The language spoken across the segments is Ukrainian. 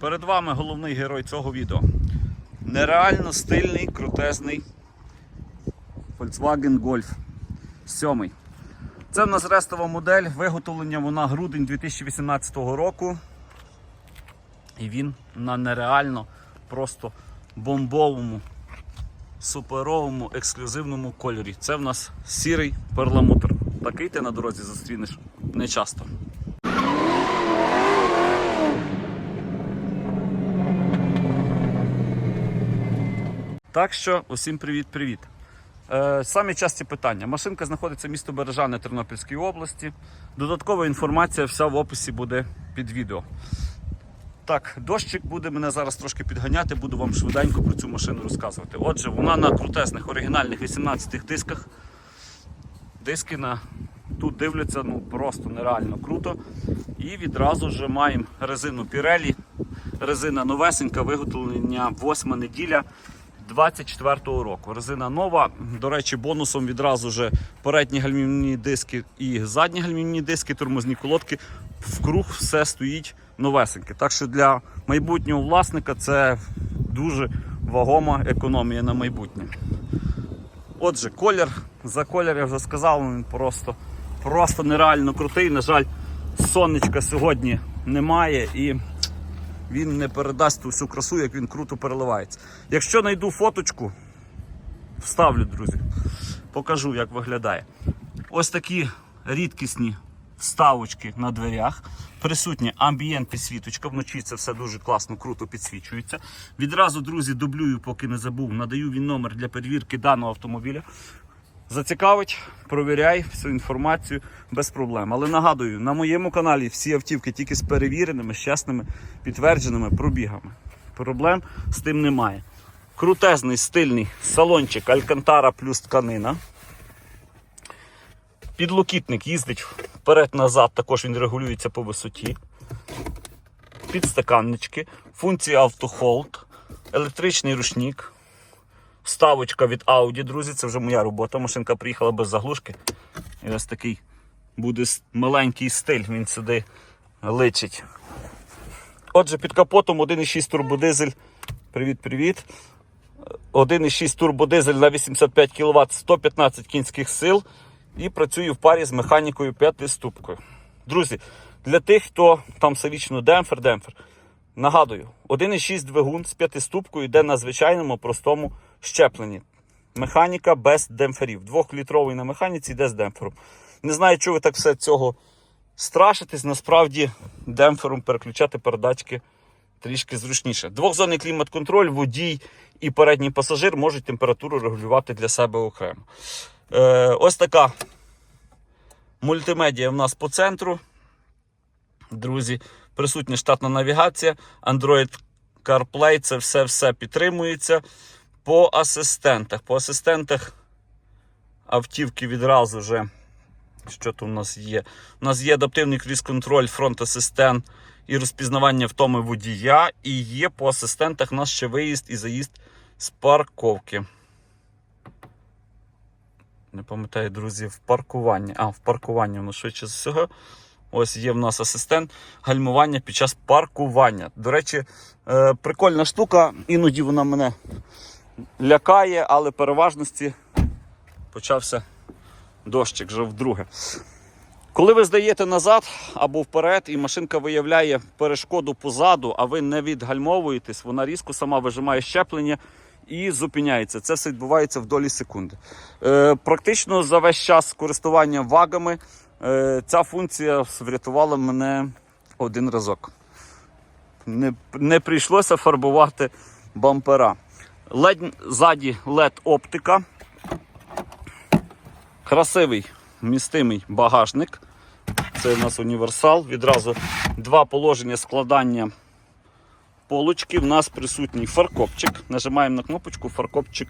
Перед вами головний герой цього відео. Нереально стильний, крутезний Volkswagen Golf 7. Це в нас рестова модель, виготовлення вона грудень 2018 року. І він на нереально просто бомбовому, суперовому, ексклюзивному кольорі. Це в нас сірий перламутр. Такий ти на дорозі зустрінеш не Так що, усім привіт-привіт. Е, самі часті питання. Машинка знаходиться в місто Бережане Тернопільської області. Додаткова інформація вся в описі буде під відео. Так, дощик буде мене зараз трошки підганяти, буду вам швиденько про цю машину розказувати. Отже, вона на крутесних оригінальних 18 дисках. Диски на тут дивляться ну просто нереально круто. І відразу вже маємо резину Pirelli. Резина новесенька, виготовлення 8 неділя 24-го року. Резина нова. До речі, бонусом відразу вже передні гальмівні диски і задні гальмівні диски, тормозні колодки. В круг все стоїть новесеньке. Так що для майбутнього власника це дуже вагома економія на майбутнє. Отже, колір, за колір я вже сказав, він просто, просто нереально крутий. На жаль, сонечка сьогодні немає і він не передасть ту всю красу, як він круто переливається. Якщо знайду фоточку, вставлю, друзі, покажу, як виглядає. Ось такі рідкісні вставочки на дверях. Присутня амбієнт підсвіточка. Вночі це все дуже класно, круто підсвічується. Відразу, друзі, дублюю, поки не забув, надаю він номер для перевірки даного автомобіля. Зацікавить, провіряй всю інформацію без проблем. Але нагадую, на моєму каналі всі автівки тільки з перевіреними, з чесними, підтвердженими пробігами. Проблем з тим немає. Крутезний стильний салончик Алькантара плюс тканина. Підлокітник їздить вперед-назад, також він регулюється по висоті. Підстаканнички, функція автохолд, електричний ручник, вставочка від Audi, друзі, це вже моя робота. Машинка приїхала без заглушки. І ось такий буде маленький стиль, він сюди личить. Отже, під капотом 1,6 турбодизель. Привіт-привіт. 1,6 турбодизель на 85 кВт, 115 кінських сил і працюю в парі з механікою п'ятиступкою. Друзі, для тих, хто там все вічно демпфер, демпфер, нагадую, 1,6 двигун з п'ятиступкою йде на звичайному простому щепленні. Механіка без демпферів. Двохлітровий на механіці йде з демпфером. Не знаю, чого ви так все цього страшитесь. Насправді демпфером переключати передачки трішки зручніше. Двохзонний клімат-контроль, водій і передній пасажир можуть температуру регулювати для себе окремо. Е, ось така мультимедія в нас по центру. Друзі, присутня штатна навігація, Android CarPlay, це все-все підтримується. По асистентах. По асистентах автівки відразу вже. Що тут у нас є? У нас є адаптивний круїз-контроль, фронт-асистент і розпізнавання втоми водія. І є по асистентах у нас ще виїзд і заїзд з парковки. Не пам'ятаю, друзі, в паркуванні. А, в паркуванні воно швидше з всього. Ось є в нас асистент гальмування під час паркування. До речі, е, прикольна штука, іноді вона мене лякає, але переважності почався дощик вже вдруге. Коли ви здаєте назад або вперед, і машинка виявляє перешкоду позаду, а ви не відгальмовуєтесь, вона різко сама вижимає щеплення і зупиняється. Це все відбувається в долі секунди. Е, практично за весь час користування вагами е, ця функція врятувала мене один разок. Не, не прийшлося фарбувати бампера. LED, ззаді LED оптика. Красивий вмістимий багажник. Це у нас універсал. Відразу два положення складання полочки. В нас присутній фаркопчик. Нажимаємо на кнопочку, фаркопчик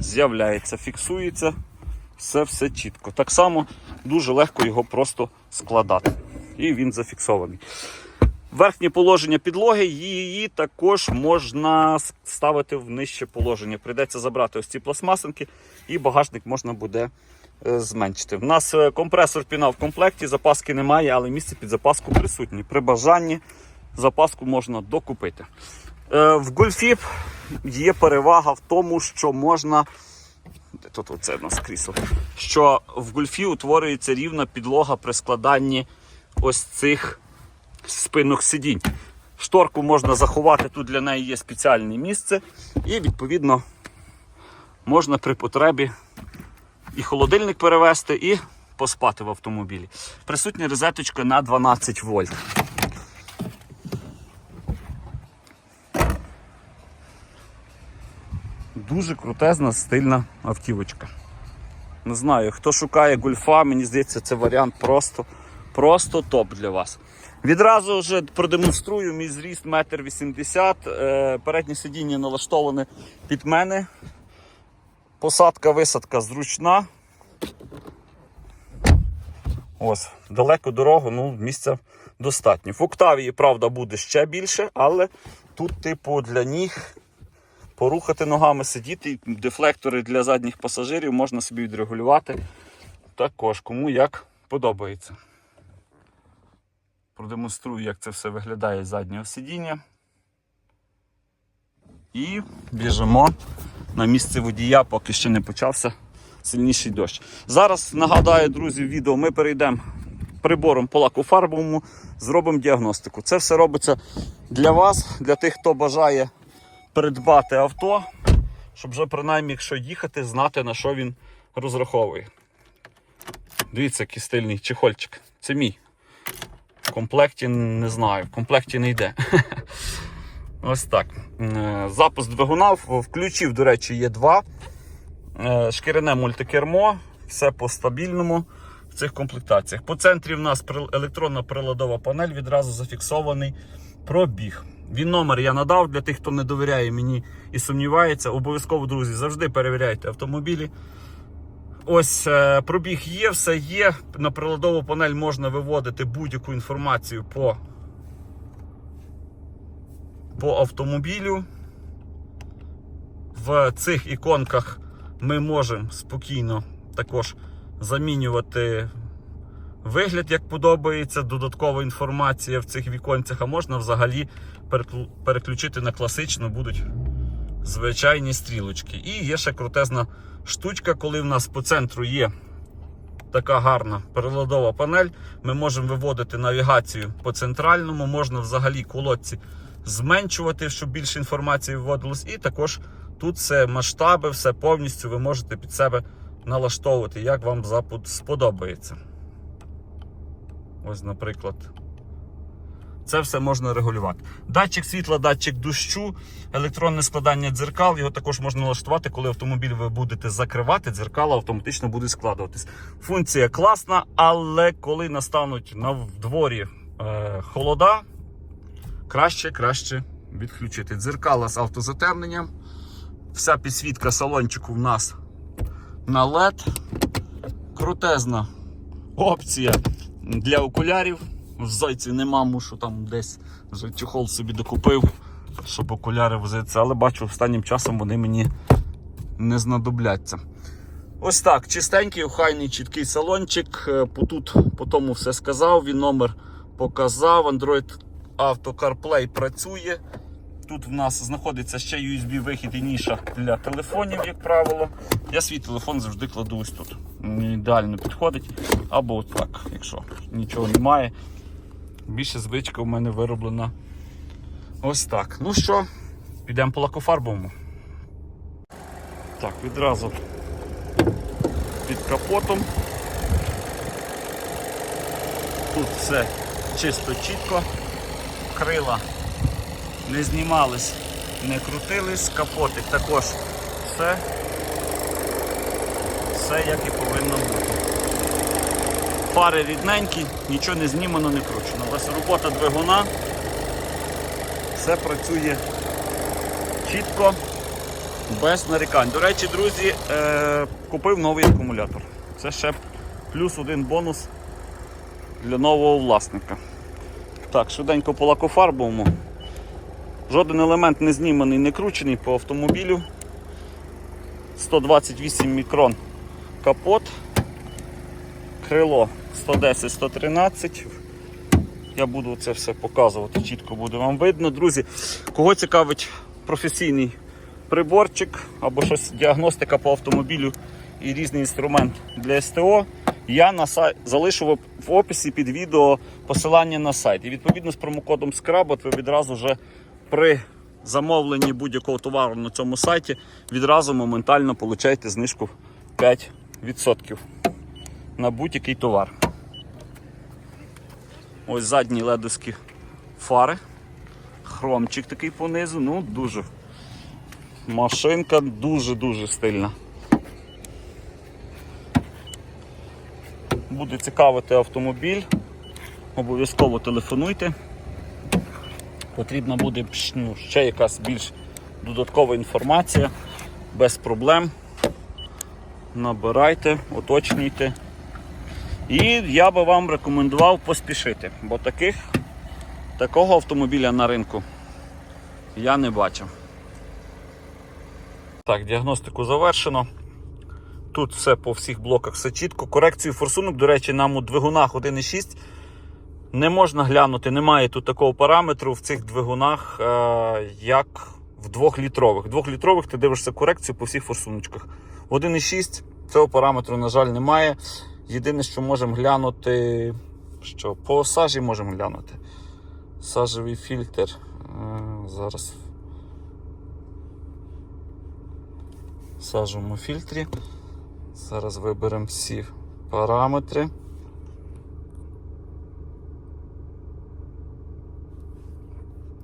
з'являється, фіксується. Все все чітко. Так само дуже легко його просто складати. І він зафіксований. Верхнє положення підлоги, її також можна ставити в нижче положення. Прийдеться забрати ось ці пластмасинки, і багажник можна буде е, зменшити. У нас е, компресор піна в комплекті, запаски немає, але місце під запаску присутнє. При бажанні запаску можна докупити. Е, в гольфі є перевага в тому, що можна. Тут оце в нас крісло? Що в гольфі утворюється рівна підлога при складанні ось цих спинок сидінь. Шторку можна заховати, тут для неї є спеціальне місце, і відповідно можна при потребі і холодильник перевести, і поспати в автомобілі. Присутня розеточка на 12 вольт. Дуже крутезна, стильна автівочка. Не знаю, хто шукає гольфа, мені здається, це варіант просто, просто топ для вас. Відразу вже продемонструю мій зріст 1,80 м. Переднє сидіння налаштоване під мене. Посадка, висадка зручна. Ось, далеку дорогу, ну, місця достатньо. В Октавії, правда, буде ще більше, але тут, типу, для ніг порухати ногами, сидіти, дефлектори для задніх пасажирів можна собі відрегулювати. Також, кому як подобається. Продемонструю, як це все виглядає з заднього сидіння. І біжимо на місце водія, поки ще не почався сильніший дощ. Зараз нагадаю, друзі, в відео ми перейдемо прибором по лаку фарбовому, зробимо діагностику. Це все робиться для вас, для тих, хто бажає придбати авто, щоб вже принаймні, якщо їхати, знати на що він розраховує. Дивіться, який стильний чехольчик. Це мій. В комплекті не знаю, в комплекті не йде. Ось так. Е, Запуск двигуна включив, до речі, є два. Е, мультикермо, все по стабільному в цих комплектаціях. По центрі в нас електронна приладова панель, відразу зафіксований пробіг. Він номер я надав для тих, хто не довіряє мені і сумнівається. Обов'язково, друзі, завжди перевіряйте автомобілі. Ось е, пробіг є, все є. На приладову панель можна виводити будь-яку інформацію по, по автомобілю. В цих іконках ми можемо спокійно також замінювати вигляд, як подобається, додаткова інформація в цих віконцях, а можна взагалі переключити на класичну, будуть звичайні стрілочки. І є ще крутезна штучка, коли в нас по центру є така гарна переладова панель, ми можемо виводити навігацію по центральному, можна взагалі колодці зменшувати, щоб більше інформації виводилось. І також тут все масштаби, все повністю ви можете під себе налаштовувати, як вам запад сподобається. Ось, наприклад. Це все можна регулювати. Датчик світла, датчик дощу, електронне складання дзеркал. Його також можна налаштувати, коли автомобіль ви будете закривати, дзеркало автоматично буде складуватись. Функція класна, але коли настануть на дворі е, холода, краще краще відключити. Дзеркала з автозатемненням. Вся підсвітка салончику в нас на LED. Крутезна опція для окулярів. Зайці нема, мушу там десь вже чехол собі докупив, щоб окуляри возитися, але бачу, останнім часом вони мені не знадобляться. Ось так, чистенький, охайний, чіткий салончик. Е, по Тут по тому все сказав. Він номер показав. Android Auto CarPlay працює. Тут в нас знаходиться ще USB-вихід і ніша для телефонів, як правило. Я свій телефон завжди кладу ось тут. Ідеально підходить. Або так, якщо нічого немає. Більше звичка у мене вироблена ось так. Ну що, підемо по лакофарбовому. Так, відразу під капотом. Тут все чисто чітко. Крила не знімались, не крутились, капотик також все, все як і повинно бути. Фари рідненькі, нічого не знімано, не кручено. Ось робота двигуна. Все працює чітко, без нарікань. До речі, друзі, е, купив новий акумулятор. Це ще плюс один бонус для нового власника. Так, швиденько по лакофарбовому. Жоден елемент не зніманий, не кручений по автомобілю. 128 мікрон капот, крило 110-113, Я буду це все показувати, чітко буде вам видно. Друзі, кого цікавить професійний приборчик або щось діагностика по автомобілю і різний інструмент для СТО, я на сайт залишу в в описі під відео посилання на сайт. І відповідно з промокодом SCRABOT ви відразу вже при замовленні будь-якого товару на цьому сайті відразу моментально получаєте знижку 5% на будь-який товар. Ось задні ледовські фари. Хромчик такий понизу, ну дуже. Машинка дуже-дуже стильна. Буде цікавити автомобіль. Обов'язково телефонуйте. Потрібна буде ну, ще якась більш додаткова інформація, без проблем. Набирайте, уточнюйте. І я би вам рекомендував поспішити, бо таких, такого автомобіля на ринку я не бачив. Так, діагностику завершено. Тут все по всіх блоках все чітко. Корекцію форсунок, до речі, нам у двигунах 1.6 не можна глянути, немає тут такого параметру в цих двигунах, е, як в 2-літрових. В 2-літрових ти дивишся корекцію по всіх форсуночках. В 1.6 цього параметру, на жаль, немає. Єдине, що можемо глянути, що по сажі можемо глянути. Сажевий фільтр. Е, Зараз в сажевому фільтрі. Зараз виберемо всі параметри.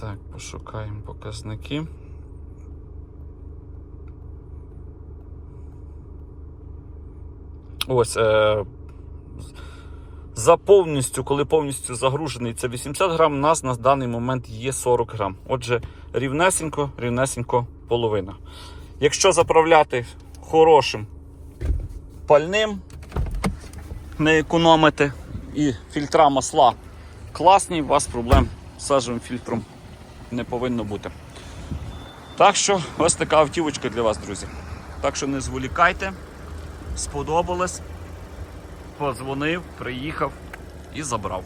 Так, пошукаємо показники. Ось. Е- за повністю, коли повністю загружений це 80 грам, у нас на даний момент є 40 грам. Отже, рівнесенько, рівнесенько половина. Якщо заправляти хорошим пальним, не економити і фільтра масла класні, у вас проблем з сажевим фільтром не повинно бути. Так що ось така автівочка для вас, друзі. Так що не зволікайте, сподобалось, подзвонив, приїхав і забрав.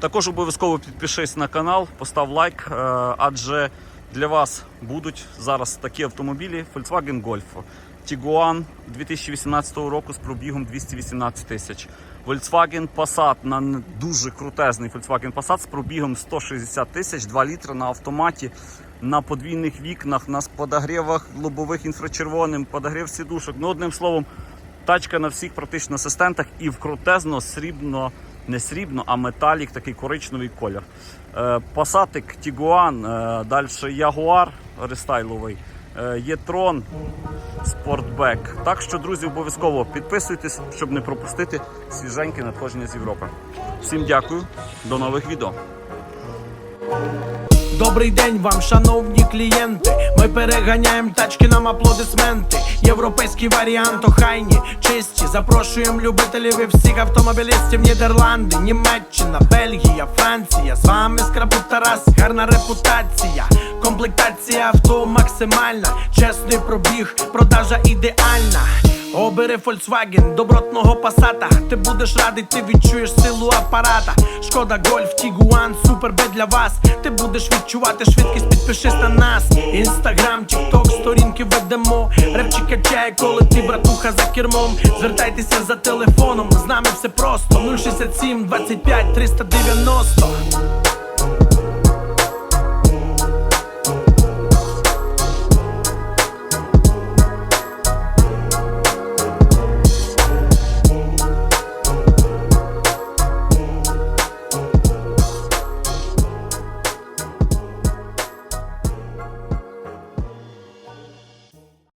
Також обов'язково підпишись на канал, постав лайк, е, адже для вас будуть зараз такі автомобілі Volkswagen Golf, Tiguan 2018 року з пробігом 218 тисяч. Volkswagen Passat на дуже крутезний Volkswagen Passat з пробігом 160 тисяч, 2 літри на автоматі, на подвійних вікнах, на подогрівах лобових інфрачервоним, подогрів сідушок. Ну, одним словом, тачка на всіх практично асистентах і в крутезно срібно, не срібно, а металік, такий коричневий колір. Е, Пасатик, Тігуан, е, далі Ягуар рестайловий, е, Єтрон, Спортбек. Так що, друзі, обов'язково підписуйтесь, щоб не пропустити свіженьке надходження з Європи. Всім дякую, до нових відео. Добрий день вам, шановні клієнти. Ми переганяємо тачки нам аплодисменти. Європейський варіант охайні, чисті. Запрошуємо любителів і всіх автомобілістів Нідерланди, Німеччина, Бельгія, Франція. З вами скрабут Тарас, гарна репутація. Комплектація авто максимальна. Чесний пробіг, продажа ідеальна. Обери Volkswagen, добротного пасата. Ти будеш радий, ти відчуєш силу апарата. Шкода Гольф, Тігуан, супер Б для вас. Ти будеш відчувати швидкість, підпишись на нас. Інстаграм, Тікток, сторінки ведемо. Репчик качає, коли ти братуха за кермом. Звертайтеся за телефоном, з нами все просто. 067 25 390